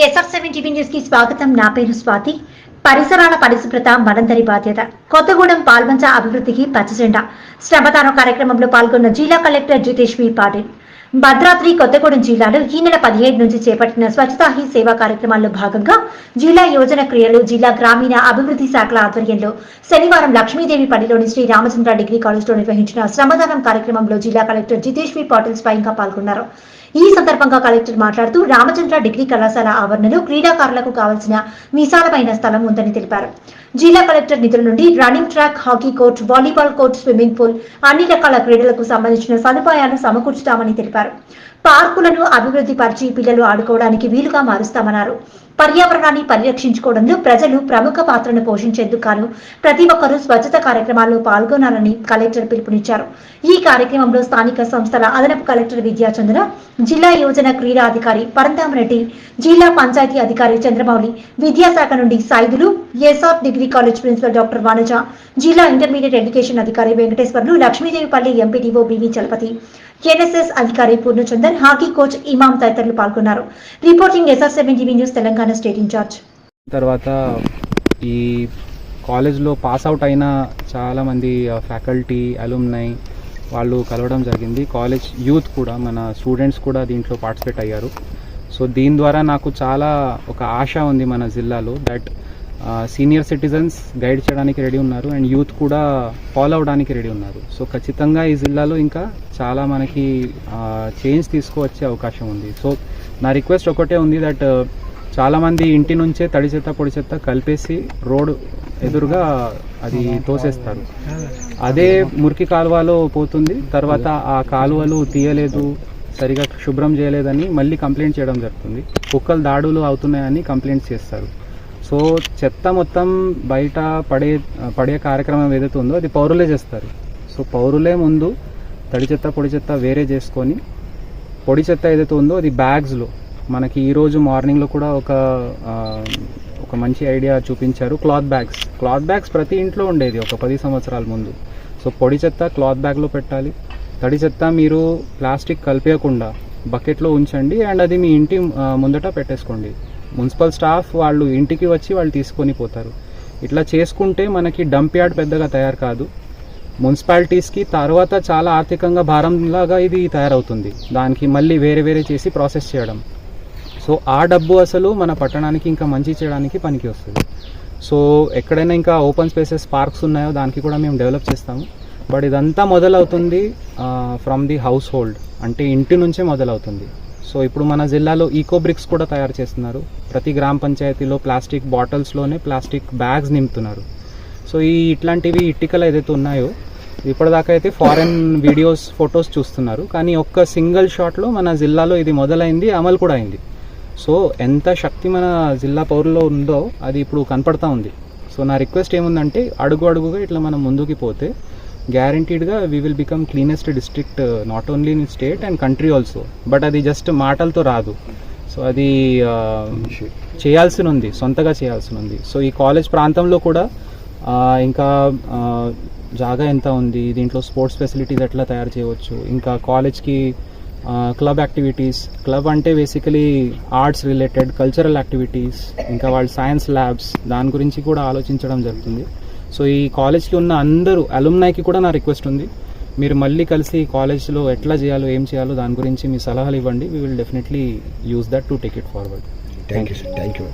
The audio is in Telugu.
ఎస్ఆర్ న్యూస్కి స్వాగతం. నా పేరు స్వాతి. పరిసరాల పరిశుభ్రత మనందరి బాధ్యత. కొత్తగూడెం పాల్వంచ అభివృద్ధికి పచ్చజెండా. శ్రమదానం కార్యక్రమంలో పాల్గొన్న జిల్లా కలెక్టర్ జితేష్ వి పాటిల్. భద్రాద్రి కొత్తగూడెం జిల్లాలో ఈ నెల పదిహేడు నుంచి చేపట్టిన స్వచ్ఛతా హీ సేవా కార్యక్రమాల్లో భాగంగా జిల్లా యోజన క్రియలు జిల్లా గ్రామీణ అభివృద్ధి శాఖల ఆధ్వర్యంలో శనివారం లక్ష్మీదేవి పల్లిలోని శ్రీ రామచంద్ర డిగ్రీ కాలేజ్లో నిర్వహించిన శ్రమదానం కార్యక్రమంలో జిల్లా కలెక్టర్ జితేష్ వి పాటిల్ స్వయంగా పాల్గొన్నారు. ఈ సందర్భంగా కలెక్టర్ మాట్లాడుతూ రామచంద్ర డిగ్రీ కళాశాల ఆవరణలో క్రీడాకారులకు కావాల్సిన విశాలమైన స్థలం ఉందని తెలిపారు. జిల్లా కలెక్టర్ నిధుల నుండి running track hockey court volleyball court swimming pool అన్ని రకాల క్రీడలకు సంబంధించిన సదుపాయాలు సమకూర్చుతామని తెలిపారు. పార్కులను అభివృద్ధి పరిచి పిల్లలు ఆడుకోవడానికి వీలుగా మారుస్తామన్నారు. పర్యావరణాన్ని పరిరక్షించుకోవడంలో ప్రజలు ప్రముఖ పాత్రను పోషించేందుకు గాను ప్రతి ఒక్కరూ స్వచ్ఛత కార్యక్రమాల్లో పాల్గొనాలని కలెక్టర్ పిలుపునిచ్చారు. ఈ కార్యక్రమంలో స్థానిక సంస్థల అదనపు కలెక్టర్ విద్యాచంద్ర జిల్లా యోజన క్రీడా అధికారి పరంధామరెడ్డి జిల్లా పంచాయతీ అధికారి చంద్రమౌళి విద్యాశాఖ నుండి Saidulu SR degree college principal doctor Vanaja జిల్లా ఇంటర్మీడియట్ ఎడ్యుకేషన్ అధికారి Venkateswarlu Lakshmidevipalli MPDO BV Chalapathi NSS అధికారి పూర్ణచందర్ హాకీ కోచ్ ఇమాం తదితరులు పాల్గొన్నారు. Reporting SR seven TV news Telangana state incharge. తర్వాత ఈ కాలేజ్లో పాస్ అవుట్ అయిన చాలామంది ఫ్యాకల్టీ అలుమ్నై వాళ్ళు కలవడం జరిగింది. కాలేజ్ యూత్ కూడా మన స్టూడెంట్స్ కూడా దీంట్లో పార్టిసిపేట్ అయ్యారు. సో దీని ద్వారా నాకు చాలా ఒక ఆశ ఉంది మన జిల్లాలో దట్ సీనియర్ సిటిజన్స్ గైడ్ చేయడానికి రెడీ ఉన్నారు అండ్ యూత్ కూడా ఫాలో అవడానికి రెడీ ఉన్నారు. సో ఖచ్చితంగా ఈ జిల్లాలో ఇంకా చాలా మనకి చేంజ్ తీసుకువచ్చే అవకాశం ఉంది. సో నా రిక్వెస్ట్ ఒకటే ఉంది దట్ చాలామంది ఇంటి నుంచే తడి చెత్త పొడి చెత్త కలిపేసి రోడ్ ఎదురుగా అది తోసేస్తారు. అదే మురికి కాలువలో పోతుంది. తర్వాత ఆ కాలువలు తీయలేదు సరిగా శుభ్రం చేయలేదని మళ్ళీ కంప్లైంట్ చేయడం జరుగుతుంది. కుక్కలు దాడులు అవుతున్నాయని కంప్లైంట్ చేస్తారు. సో చెత్త మొత్తం బయట పడే పడే కార్యక్రమం ఏదైతే ఉందో అది పౌరులే చేస్తారు. సో పౌరులే ముందు తడి చెత్త పొడి చెత్త వేరే చేసుకొని పొడి చెత్త ఏదైతే ఉందో అది బ్యాగ్స్లో మనకి ఈరోజు మార్నింగ్లో కూడా ఒక ఒక మంచి ఐడియా చూపించారు క్లాత్ బ్యాగ్స్. క్లాత్ బ్యాగ్స్ ప్రతి ఇంట్లో ఉండేది ఒక పది సంవత్సరాల ముందు. సో పొడి చెత్త క్లాత్ బ్యాగ్లో పెట్టాలి. తడి చెత్త మీరు ప్లాస్టిక్ కలిపేయకుండా బకెట్లో ఉంచండి అండ్ అది మీ ఇంటి ముందట పెట్టేసుకోండి. మున్సిపల్ స్టాఫ్ వాళ్ళు ఇంటికి వచ్చి వాళ్ళు తీసుకొని పోతారు. ఇట్లా చేసుకుంటే మనకి డంప్ యార్డ్ పెద్దగా తయారు కాదు. మున్సిపాలిటీస్కి తర్వాత చాలా ఆర్థికంగా భారంలాగా ఇది తయారవుతుంది. దానికి మళ్ళీ వేరే వేరే చేసి ప్రాసెస్ చేయడం. సో ఆ డబ్బు అసలు మన పట్టణానికి ఇంకా మంచి చేయడానికి పనికి వస్తుంది. సో ఎక్కడైనా ఇంకా ఓపెన్ స్పేసెస్ పార్క్స్ ఉన్నాయో దానికి కూడా మేము డెవలప్ చేస్తాము. బట్ ఇదంతా మొదలవుతుంది ఫ్రమ్ ది హౌస్ హోల్డ్ అంటే ఇంటి నుంచే మొదలవుతుంది. సో ఇప్పుడు మన జిల్లాలో ఈకో బ్రిక్స్ కూడా తయారు చేస్తున్నారు. ప్రతి గ్రామ పంచాయతీలో ప్లాస్టిక్ బాటిల్స్లోనే ప్లాస్టిక్ బ్యాగ్స్ నింపుతున్నారు. సో ఈ ఇట్లాంటివి ఇట్టికలు ఏదైతే ఉన్నాయో ఇప్పటిదాకా అయితే ఫారెన్ వీడియోస్ ఫొటోస్ చూస్తున్నారు. కానీ ఒక్క సింగిల్ షాట్లో మన జిల్లాలో ఇది మొదలైంది అమలు కూడా అయింది. సో ఎంత శక్తి మన జిల్లా పౌరుల్లో ఉందో అది ఇప్పుడు కనపడతా ఉంది. సో నా రిక్వెస్ట్ ఏముందంటే అడుగు అడుగుగా ఇట్లా మనం ముందుకి పోతే గ్యారంటీడ్గా we will become cleanest district not only in state and country also but అది జస్ట్ మాటలతో రాదు. సో అది uh, చేయాల్సిన చేయాల్సి ఉంది సొంతగా చేయాల్సి ఉంది. సో ఈ కాలేజ్ ప్రాంతంలో కూడా ఇంకా జాగా ఎంత ఉంది దీంట్లో స్పోర్ట్స్ ఫెసిలిటీస్ ఎట్లా తయారు చేయవచ్చు ఇంకా కాలేజ్కి క్లబ్ యాక్టివిటీస్ క్లబ్ అంటే basically arts related cultural activities ఇంకా వాళ్ళ సైన్స్ ల్యాబ్స్ దాని గురించి కూడా ఆలోచించడం జరుగుతుంది. సో ఈ కాలేజ్కి ఉన్న అందరూ అలుమ్నాయ్కి కూడా నా రిక్వెస్ట్ ఉంది. మీరు మళ్ళీ కలిసి కాలేజ్లో ఎట్లా చేయాలో ఏం చేయాలో దాని గురించి మీ సలహాలు ఇవ్వండి. We will definitely use that to take it forward thank you sir thank you